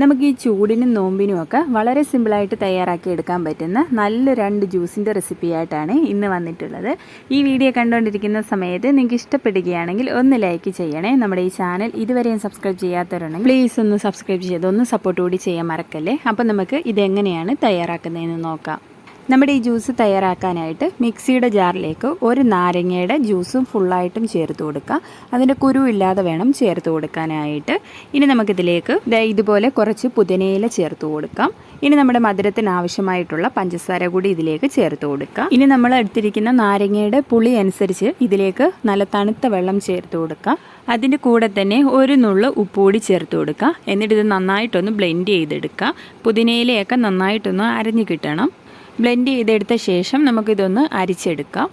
നമുക്ക് ഈ ചൂടിനും നോമ്പിനും ഒക്കെ വളരെ സിമ്പിളായിട്ട് തയ്യാറാക്കി എടുക്കാൻ പറ്റുന്ന നല്ല രണ്ട് ജ്യൂസിന്റെ റെസിപ്പി ആയിട്ടാണ് ഇന്ന് വന്നിട്ടുള്ളത്. ഈ വീഡിയോ കണ്ടുകൊണ്ടിരിക്കുന്ന സമയത്ത് നിങ്ങൾക്ക് ഇഷ്ടപ്പെടുകയാണെങ്കിൽ ഒന്ന് ലൈക്ക് ചെയ്യണേ. നമ്മുടെ ഈ ചാനൽ ഇതുവരെയും സബ്സ്ക്രൈബ് ചെയ്യാത്തവരുണ്ടെങ്കിൽ പ്ലീസ് ഒന്ന് സബ്സ്ക്രൈബ് ചെയ്ത് ഒന്ന് സപ്പോർട്ട് കൂടി ചെയ്യാൻ മറക്കല്ലേ? അപ്പം നമുക്ക് ഇതെങ്ങനെയാണ് തയ്യാറാക്കുന്നതെന്ന് നോക്കാം. നമ്മുടെ ഈ ജ്യൂസ് തയ്യാറാക്കാനായിട്ട് മിക്സിയുടെ ജാറിലേക്ക് ഒരു നാരങ്ങയുടെ ജ്യൂസും ഫുള്ളായിട്ടും ചേർത്ത് കൊടുക്കുക. അതിന്റെ കുരു ഇല്ലാതെ വേണം ചേർത്ത് കൊടുക്കാനായിട്ട്. ഇനി നമുക്കിതിലേക്ക് ഇതുപോലെ കുറച്ച് പുതിനയില ചേർത്ത് കൊടുക്കാം. ഇനി നമ്മുടെ മധുരത്തിന് ആവശ്യമായിട്ടുള്ള പഞ്ചസാര കൂടി ഇതിലേക്ക് ചേർത്ത് കൊടുക്കാം. ഇനി നമ്മൾ എടുത്തിരിക്കുന്ന നാരങ്ങയുടെ പുളി അനുസരിച്ച് ഇതിലേക്ക് നല്ല തണുത്ത വെള്ളം ചേർത്ത് കൊടുക്കാം. അതിന്റെ കൂടെ തന്നെ ഒരു നുള്ളു ഉപ്പ് കൂടി ചേർത്ത് കൊടുക്കുക എന്നിട്ട് ഇത് നന്നായിട്ടൊന്ന് ബ്ലെൻഡ് ചെയ്തെടുക്കുക പുതിനയിലയൊക്കെ നന്നായിട്ടൊന്ന് അരഞ്ഞു കിട്ടണം. ബ്ലെൻഡ് ചെയ്തെടുത്ത ശേഷം നമുക്കിതൊന്ന് അരിച്ചെടുക്കാം.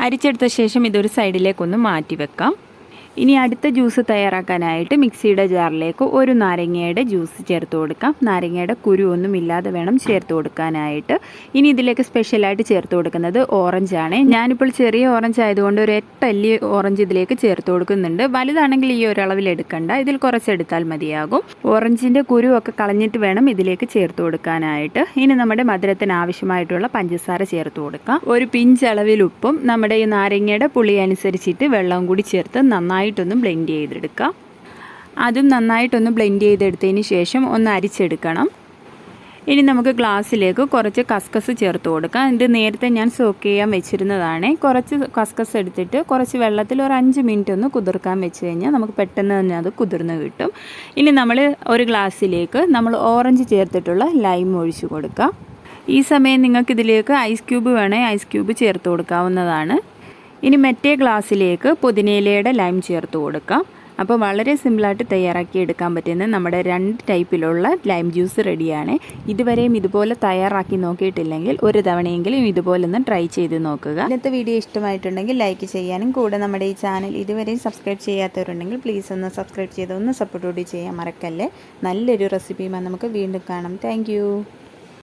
അരിച്ചെടുത്ത ശേഷം ഇതൊരു സൈഡിലേക്കൊന്ന് മാറ്റി വെക്കാം ഇനി അടുത്ത ജ്യൂസ് തയ്യാറാക്കാനായിട്ട് മിക്സിയുടെ ജാറിലേക്ക് ഒരു നാരങ്ങയുടെ ജ്യൂസ് ചേർത്ത് കൊടുക്കാം. നാരങ്ങയുടെ കുരു ഒന്നും ഇല്ലാതെ വേണം ചേർത്ത് കൊടുക്കാനായിട്ട്. ഇനി ഇതിലേക്ക് സ്പെഷ്യലായിട്ട് ചേർത്ത് കൊടുക്കുന്നത് ഓറഞ്ചാണ് ഞാനിപ്പോൾ ചെറിയ ഓറഞ്ച് ആയതുകൊണ്ട് ഒരു എട്ട് അല്ലി ഓറഞ്ച് ഇതിലേക്ക് ചേർത്ത് കൊടുക്കുന്നുണ്ട്. വലുതാണെങ്കിൽ ഈ ഒരളവിൽ എടുക്കണ്ട. ഇതിൽ കുറച്ചെടുത്താൽ മതിയാകും. ഓറഞ്ചിന്റെ ഒക്കെ കളഞ്ഞിട്ട് വേണം ഇതിലേക്ക് ചേർത്ത് കൊടുക്കാനായിട്ട്. ഇനി നമ്മുടെ മധുരത്തിന് ആവശ്യമായിട്ടുള്ള പഞ്ചസാര ചേർത്ത് കൊടുക്കാം. ഒരു പിഞ്ച് അളവിൽ ഉപ്പും നമ്മുടെ ഈ നാരങ്ങയുടെ പുളി അനുസരിച്ചിട്ട് വെള്ളം കൂടി ചേർത്ത് നന്നായിട്ടൊന്ന് ബ്ലെൻഡ് ചെയ്തെടുക്കുക അതും നന്നായിട്ടൊന്ന് ബ്ലെൻഡ് ചെയ്തെടുത്തതിന് ശേഷം ഒന്ന് അരിച്ചെടുക്കണം. ഇനി നമുക്ക് ഗ്ലാസ്സിലേക്ക് കുറച്ച് കസ്കസ് ചേർത്ത് കൊടുക്കാം. ഇത് നേരത്തെ ഞാൻ സോക്ക് ചെയ്യാൻ വെച്ചിരുന്നതാണ്. കുറച്ച് കസ്കസ് എടുത്തിട്ട് കുറച്ച് വെള്ളത്തിൽ ഒരു അഞ്ച് മിനിറ്റ് ഒന്ന് കുതിർക്കാൻ വെച്ച് കഴിഞ്ഞാൽ നമുക്ക് പെട്ടെന്ന് തന്നെ അത് കുതിർന്ന് കിട്ടും. ഇനി നമ്മൾ ഒരു ഗ്ലാസ്സിലേക്ക് നമ്മൾ ഓറഞ്ച് ചേർത്തിട്ടുള്ള ലൈം ഒഴിച്ചു കൊടുക്കാം. ഈ സമയം നിങ്ങൾക്ക് ഇതിലേക്ക് ഐസ് ക്യൂബ് വേണേൽ ഐസ് ക്യൂബ് ചേർത്ത് കൊടുക്കാവുന്നതാണ്. ഇനി മറ്റേ ഗ്ലാസ്സിലേക്ക് പുതിനയിലയുടെ ലൈം ചേർത്ത് കൊടുക്കാം. അപ്പോൾ വളരെ സിമ്പിളായിട്ട് തയ്യാറാക്കി എടുക്കാൻ പറ്റുന്ന നമ്മുടെ രണ്ട് ടൈപ്പിലുള്ള ലൈം ജ്യൂസ് റെഡിയാണ് ഇതുവരെയും ഇതുപോലെ തയ്യാറാക്കി നോക്കിയിട്ടില്ലെങ്കിൽ ഒരു തവണയെങ്കിലും ഇതുപോലെ ഒന്ന് ട്രൈ ചെയ്ത് നോക്കുക. ഇന്നത്തെ വീഡിയോ ഇഷ്ടമായിട്ടുണ്ടെങ്കിൽ ലൈക്ക് ചെയ്യാനും കൂടെ നമ്മുടെ ഈ ചാനൽ ഇതുവരെയും സബ്സ്ക്രൈബ് ചെയ്യാത്തവരുണ്ടെങ്കിൽ പ്ലീസ് ഒന്ന് സബ്സ്ക്രൈബ് ചെയ്ത് ഒന്ന് സപ്പോർട്ട് കൂടി ചെയ്യാൻ മറക്കല്ലേ. നല്ലൊരു റെസിപ്പിയുമായി നമുക്ക് വീണ്ടും കാണാം. താങ്ക്